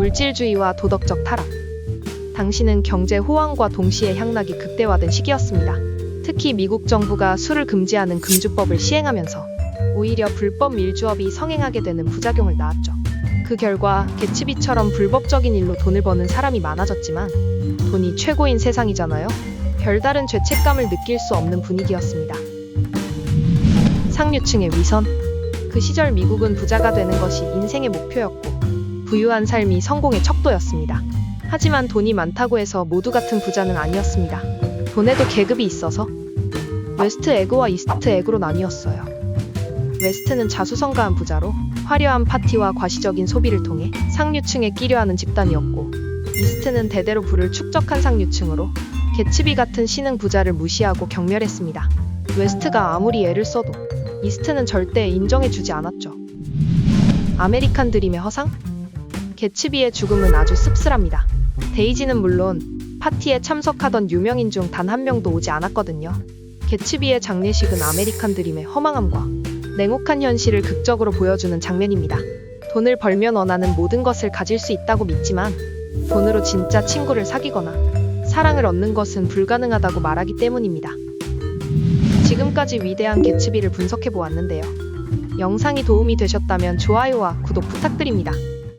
물질주의와 도덕적 타락. 당시는 경제 호황과 동시에 향락이 극대화된 시기였습니다. 특히 미국 정부가 술을 금지하는 금주법을 시행하면서 오히려 불법 밀주업이 성행하게 되는 부작용을 낳았죠. 그 결과 개츠비처럼 불법적인 일로 돈을 버는 사람이 많아졌지만 돈이 최고인 세상이잖아요. 별다른 죄책감을 느낄 수 없는 분위기였습니다. 상류층의 위선. 그 시절 미국은 부자가 되는 것이 인생의 목표였고 부유한 삶이 성공의 척도였습니다. 하지만 돈이 많다고 해서 모두 같은 부자는 아니었습니다. 돈에도 계급이 있어서 웨스트 에그와 이스트 에그로 나뉘었어요. 웨스트는 자수성가한 부자로 화려한 파티와 과시적인 소비를 통해 상류층에 끼려하는 집단이었고 이스트는 대대로 부를 축적한 상류층으로 개츠비 같은 신흥 부자를 무시하고 경멸했습니다. 웨스트가 아무리 애를 써도 이스트는 절대 인정해주지 않았죠. 아메리칸 드림의 허상? 개츠비의 죽음은 아주 씁쓸합니다. 데이지는 물론 파티에 참석하던 유명인 중 단 한 명도 오지 않았거든요. 개츠비의 장례식은 아메리칸 드림의 허망함과 냉혹한 현실을 극적으로 보여주는 장면입니다. 돈을 벌면 원하는 모든 것을 가질 수 있다고 믿지만 돈으로 진짜 친구를 사귀거나 사랑을 얻는 것은 불가능하다고 말하기 때문입니다. 지금까지 위대한 개츠비를 분석해 보았는데요. 영상이 도움이 되셨다면 좋아요와 구독 부탁드립니다.